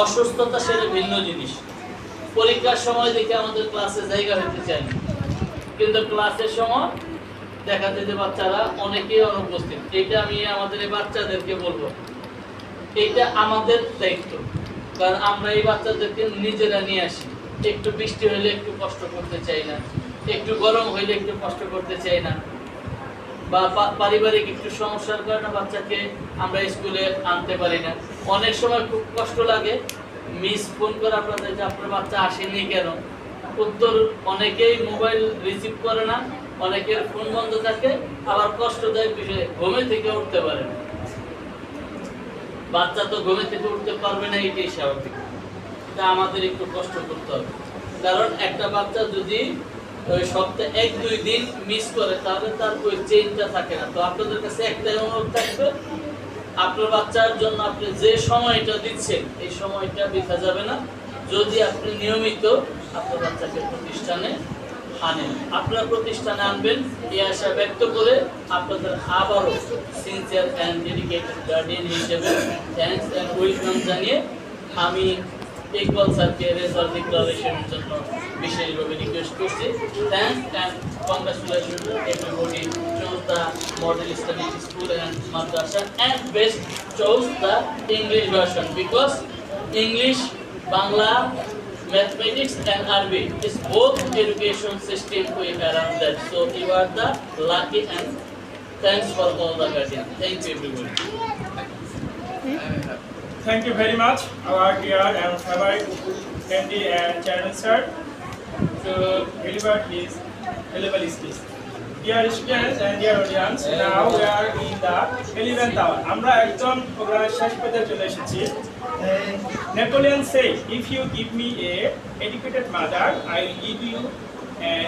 অসুস্থতা সেটা ভিন্ন জিনিস। পরীক্ষার সময় দেখে আমাদের ক্লাসে জায়গা চায় না। কিন্তু ক্লাসের সময় দেখা যায় যে বাচ্চারা অনেকেই অনুপস্থিত। এটা আমি আমাদের এই বাচ্চাদেরকে বলব। এটা আমাদের দায়িত্ব। কারণ আমরা এই বাচ্চাদেরকে নিজেরা নিয়ে আসি। একটু বৃষ্টি হলে একটু কষ্ট করতে চাই না। একটু গরম হইলে একটু কষ্ট করতে চাই না। বা পারিবারিক একটু সমস্যার কারণে বাচ্চাকে আমরা স্কুলে আনতে পারি না। অনেক সময় খুব কষ্ট লাগে। মিস ফোন করে আপনাদের যে আপনার বাচ্চা আসেনি কেন? উত্তর, অনেকেই মোবাইল রিসিভ করে না, অনেকের ফোন বন্ধ থাকে, আবার কষ্টদায়ক বিষয়ে ঘুমে থেকে উঠতে পারে না। বাচ্চা তো ঘুমে থেকে উঠতে পারবে না, এটাই স্বাভাবিক। তা আমাদের একটু কষ্ট করতে হবে। কারণ একটা বাচ্চা যদি ওই সপ্তাহে এক, দুই দিন মিস করে, তাহলে তার ওই চেঞ্জটা থাকে না। তো আপনাদের কাছে একটাই অনুরোধ থাকবে, আপনার বাচ্চার জন্য আপনি যে সময়টা দিচ্ছেন, এই সময়টা বৃথা যাবে না। যদি আপনি নিয়মিত আপনার বাচ্চাকে প্রতিষ্ঠানে আনেন, আপনার প্রতিষ্ঠানে আনবেন, এই আশা ব্যক্ত করে আপনাদের আবারও সিনসিয়ার অ্যান্ড ডেডিকেটেড গার্ডিয়ান হিসেবে থ্যাঙ্কস অ্যান্ড ওয়েলকাম জানিয়ে আমি ইকবাল স্যারকে রেজাল্ট ডিক্লারেশনের জন্য বিশেষভাবে রিকোয়েস্ট করছি thanks and congratulation everybody chose the model Islamic school and madrasa and best chose the English version because English, Bangla, mathematics and Arabic is both education system we around that. So you are the lucky and thanks for all the guardian. Thank you everybody. Thank you very much, our dear and favorite Candy and Chairman sir, to deliver his valuable speech. Dear students and dear audience, now we are in the 11th hour. আমরা একদম প্রোগ্রামের শেষ পর্যায়ে চলে এসেছি Napoleon say if you give me a educated mother I will give you an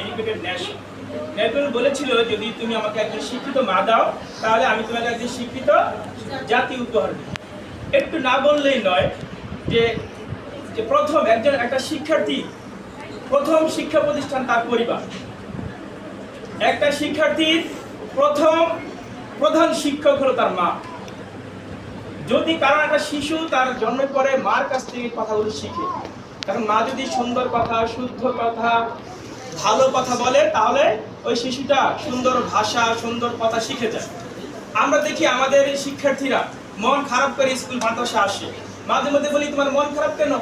educated nation Napoleon বলেছিল যদি তুমি আমাকে একজন শিক্ষিত মা দাও তাহলে আমি তোমাকে একজন শিক্ষিত জাতি উপহার দেব একটু না বললেই নয় যে যে প্রথম একজন, একটা শিক্ষার্থী, প্রথম শিক্ষা প্রতিষ্ঠান তার পরিবার। একটা শিক্ষার্থীর প্রথম, প্রধান শিক্ষক হলো তার মা। যদি কারণ একটা শিশু তার জন্মের পরে মার কাছ থেকে কথাগুলো শিখে, কারণ মা যদি সুন্দর কথা, শুদ্ধ কথা, ভালো কথা বলে, তাহলে ওই শিশুটা সুন্দর ভাষা, সুন্দর কথা শিখে যায়। আমরা দেখি আমাদের শিক্ষার্থীরা মন খারাপ করে স্কুল মাদ্রাসা আসে। মাঝে মধ্যে বলি, তোমার মন খারাপ কেন?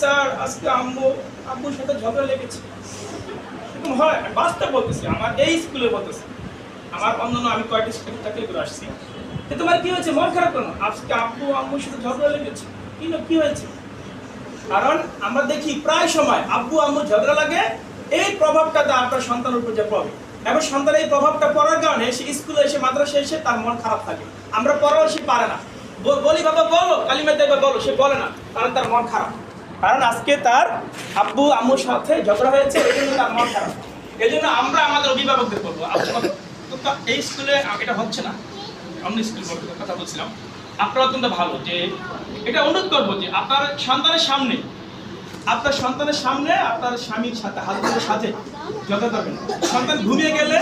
স্যার, আজকে আম্মু, আব্বুর সাথে ঝগড়া লেগেছে। এরকম হয় বাস্তব বলতেছি, আমার এই স্কুলে বলতেছি। আমার অন্যান্য, আমি কয়েকটি স্কুল চাকরি করে আসছি। তো তোমার কি হয়েছে? মন খারাপ কেন? আজকে আব্বু, আম্মুর সাথে ঝগড়া লেগেছে। কিন্তু কি হয়েছে? কারণ আমরা দেখি, প্রায় সময় আব্বু, আম্মু ঝগড়া লাগে, এই প্রভাবটা তার আপনার সন্তানের উপর যে পড়ে। এবং সন্তানের এই প্রভাবটা পড়ার কারণে সে স্কুলে এসে মাদ্রাসা এসে তার মন খারাপ থাকে। আমরা পড়াও সে পারে না। বলি, বাবা, বলো। কালিমা দেবে বলো। সে বলে না, কারণ তার মন খারাপ। কারণ আজকে তার আব্বু, আম্মুর সাথে ঝগড়া হয়েছে, এই জন্য তার মন খারাপ। এই জন্য আমরা আমাদের অভিভাবকদের বলব এই স্কুলে এটা হচ্ছে না। আমরা স্কুল কথা বলছিলাম। আপনারা অত্যন্ত ভালো যে এটা অনুরোধ করব যে আপনার সন্তানের সামনে, আপনার সন্তানের সামনে আপনার স্বামীর সাথে, হাজবেন্ডের সাথে ঝগড়া করবেন সন্তান ঘুমিয়ে গেলে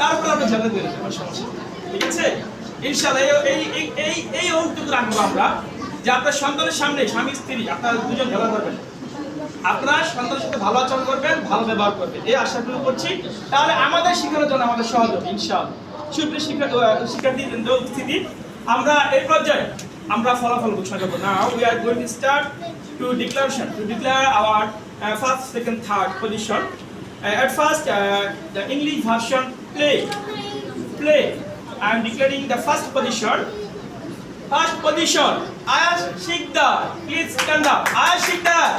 তারপর আপনি ঝগড়া করে দেবেন সমস্যা। ঠিক আছে? ইনশাআল্লাহ, এই এই এই এই রাখব আমরা, যে আপনার সন্তানের সামনে স্বামী, স্ত্রী, আপনারা দুজন ঝগড়া করবেন। না। আপনার সন্তানের সাথে ভালো আচরণ করবেন, ভালো ব্যবহার করবেন। এই আশা করি করছি। তাহলে আমাদের শেখানোর জন্য আমাদের সহজ হবে ইনশাআল্লাহ। সুপ্রিয় শিক্ষা শিক্ষার্থী উপস্থিতি, আমরা এই পর্যায়ে আমরা ফলাফল ঘোষণা করব। Now we are going to start to declaration to declare our first second third position at first uh, the english version play play i am declaring the first position first position ayaz shikdar please stand up ayaz shikdar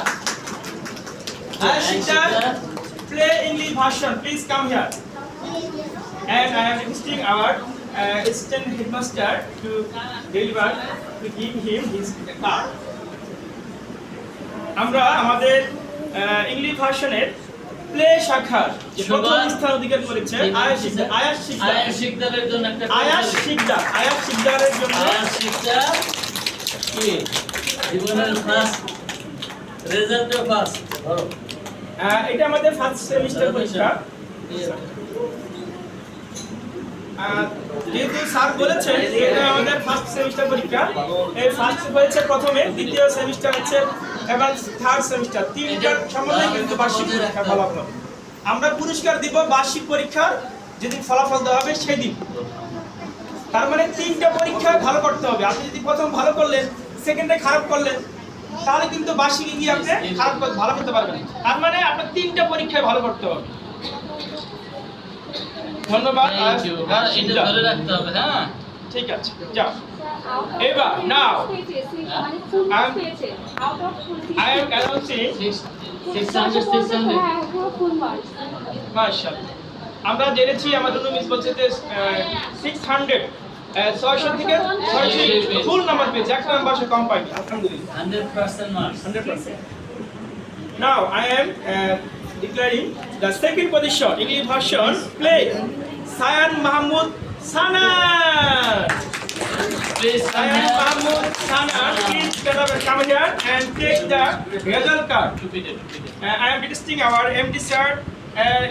ayaz shikdar play english version please come here and i am requesting our uh, assistant headmaster to deliver to give him his card আমরা আমাদের English ভার্সনের play শাখার প্রথম স্থান অধিকার করেছে আয়াস শিকদার। আয়াস শিকদার। আয়াস শিকদারের জন্য একটা আয়াস শিকদার। আয়াস শিকদারের জন্য আয়াস শিকদার কি? জীবনের ফার্স্ট রেজাল্টে ফার্স্ট ধরো। এটা আমাদের ফার্স্ট সেমিস্টার পরীক্ষা। যেহেতু স্যার বলেছেন এটা আমাদের ফার্স্ট সেমিস্টার পরীক্ষা এই ফার্স্ট হয়েছে প্রথমে দ্বিতীয় সেমিস্টার হচ্ছে এবং থার্ড সেমিস্টার তিনটার সম্বন্ধে কিন্তু বার্ষিক পরীক্ষা ফলাফল। আমরা পুরস্কার দিব বার্ষিক পরীক্ষার যেদিন ফলাফল দেওয়া হবে সেদিন। তার মানে তিনটা পরীক্ষায় ভালো করতে হবে। আপনি যদি প্রথম ভালো করলেন সেকেন্ডে খারাপ করলেন তাহলে কিন্তু বার্ষিকে গিয়ে আপনি খারাপ ভালো করতে পারবেন তার মানে আপনার তিনটা পরীক্ষায় ভালো করতে হবে। ধন্যবাদ। ঠিক আছে যাও। এবার নাও। আই এম অ্যানাউন্সিং আমরা জেনেছি আমাদের মিস বলছে যে 600 ছয়শো থেকে ছয়শো ফুল নাম্বার পেয়েছে এক নাম্বার সে কম পাইনি now I am declaring the second position English version play Sayan Mahmud Sana I am here. Mahmoud Sanar. Please gather, come here and take the result card. Uh, I am visiting our MD sir. Uh,